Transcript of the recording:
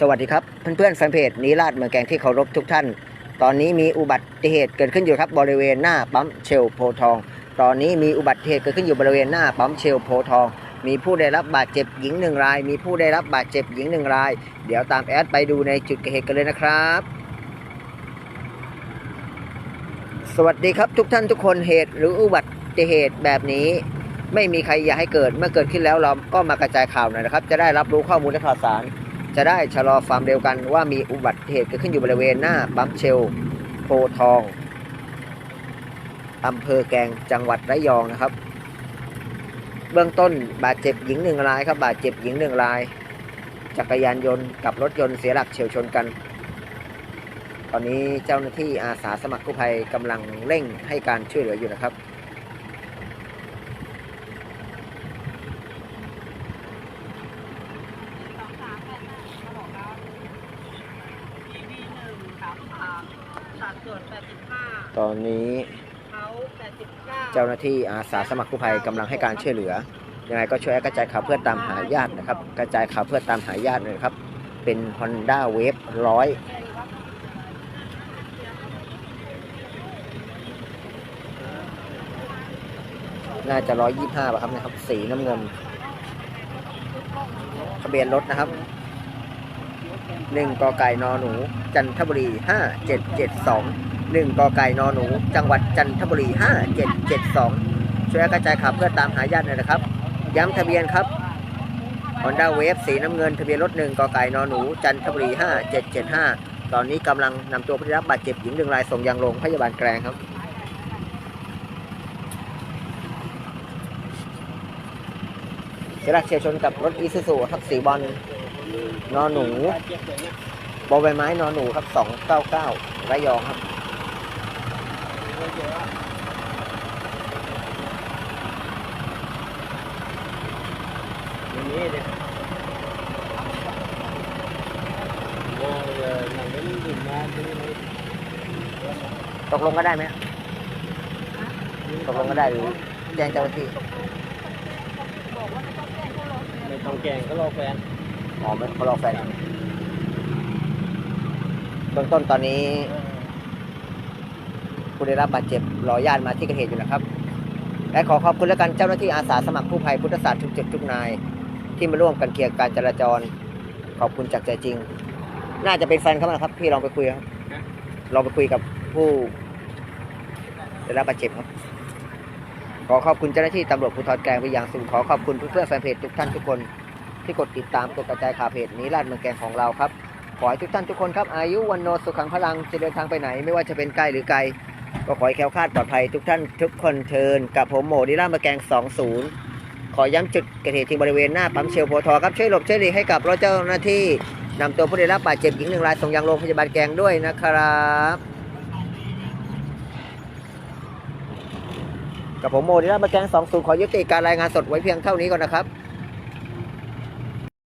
สวัสดีครับ เพื่อนๆแฟนเพจนีราดเมืองแกงที่เคารพทุกท่าน ตอนนี้มีอุบัติเหตุเกิดขึ้นอยู่ครับบริเวณหน้าปั๊มเชลโพทอง ตอนนี้มีอุบัติเหตุเกิดขึ้นอยู่บริเวณหน้าปั๊มเชลโพทอง มีผู้ได้รับบาดเจ็บหญิงหนึ่งราย มีผู้ได้รับบาดเจ็บหญิงหนึ่งราย เดี๋ยวตามแอดไปดูในจุดเกิดเหตุกันเลยนะครับสวัสดีครับทุกท่านทุกคนเหตุหรืออุบัติเหตุแบบนี้ ไม่มีใครอยากให้เกิดเมื่อเกิดขึ้นแล้วเราก็มากระจายข่าวหน่อยนะครับ จะได้รับรู้ข้อมูลและข่าวสาร จะได้ชะลอความเร็วกันว่ามีอุบัติเหตุเกิดขึ้นอยู่บริเวณหน้าปั๊มเชลโพทองอำเภอแกงจังหวัดระยองนะครับ เบื้องต้นบาดเจ็บหญิงหนึ่งรายครับบาดเจ็บหญิงหนึ่งราย จักรยานยนต์กับรถยนต์เสียหลักเฉียวชนกัน ตอนนี้เจ้าหน้าที่อาสาสมัครกู้ภัยกำลังเร่งให้การช่วยเหลืออยู่นะครับ ทีวีหนึ่งสามสามสัดส่ วนแปดสิบห้าตอนนี้เขาแปดสิบเก้าเจ้าหน้าที่อาสาสมัครกู้ภัยกำลังให้การช่วยเหลือ ยังไงก็ช่วยกระจายข่าวเพื่อตามหาญาตินะครับ กระจายข่าวเพื่อตามหาญาติหนอยนะครับ เป็น Honda Wave ร้อยน่าจะร้อยยี่ห้าป่ะครับเนะครับ สีน้ำเงินทะเบียนรถนะครับ หนึ่งกไก่นอหนู จันทบุรีห้าเจ็ดเจ็ดสองหนึ่งกไก่นอหนู จังหวัดจันทบุรีห้าเจ็ดเจ็ดสองช่วยกระจายข่าวเพื่อตามหาญาติหน่อยนะครับ ย้ำทะเบียนครับ Honda Wave สีน้ำเงินทะเบียนรถหนึ่งกไก่นอหนู จันทบุรีห้าเจ็ดเจ็ดห้าตอนนี้กำลังนำตัวผู้ได้รับบาดเจ็บหญิงหนึ่งรายส่งยังโรงพยาบาลแกลงครับเสียหลักเฉียวชนกับรถอีซูซูครับสีบอล นอหนูบอใบไม้นอหนูครับสองเก้าเก้าระยองครับอย่างนี้เลยโอ้ยหนังนี้ถึงมาตรงนี้ตกลงก็ได้ไหมตกลงก็ได้หรือแจ้งเจ้าหน้าที่ไม่ต้องแกงก็รอแฟน อ๋อไม่เขารอแฟนเบื้องต้นตอนนี้ ผู้ได้รับบาดเจ็บรอญาติมาที่เกิดเหตุอยู่นะครับ และขอขอบคุณและกันเจ้าหน้าที่อาสาสมัครกู้ภัยพุทธศาสตร์ทุกจุดทุกนาย ที่มาร่วมกันเคลียร์การจราจร ขอบคุณจากใจจริง น่าจะเป็นแฟนเขานะครับพี่ลองไปคุยครับลองไปคุยกับผู้ได้รับบาดเจ็บครับ ขอขอบคุณเจ้าหน้าที่ตำรวจภูธรแกลงไปอย่างสูงขอขอบคุณเพื่อนแฟนเพจทุกท่านทุกคน ที่กดติดตามกดกระจายข่าวเพจนี้ลาดเมืองแกงของเราครับ ขอให้ทุกท่านทุกคนครับ อายุวันโนสุขังพลังจะเดินทางไปไหน ไม่ว่าจะเป็นใกล้หรือไกล ก็ขอให้แคล้วคลาดปลอดภัยทุกท่านทุกคนเทินกับผมโมดีล่าเมืองแกง 20 ขอย้ำจุดเกิดเหตุที่บริเวณหน้าปั๊มเชลโพทอครับช่วยหลบช่วยหลีกให้กับรถเจ้าหน้าที่นำตัวผู้ได้รับบาดเจ็บหญิงหนึ่งรายส่งยังโรงพยาบาลแกงด้วยนะครับกับผมโมดีล่าเมืองแกง 20 ขอยุติการรายงานสดไว้เพียงเท่านี้ก่อนนะครับ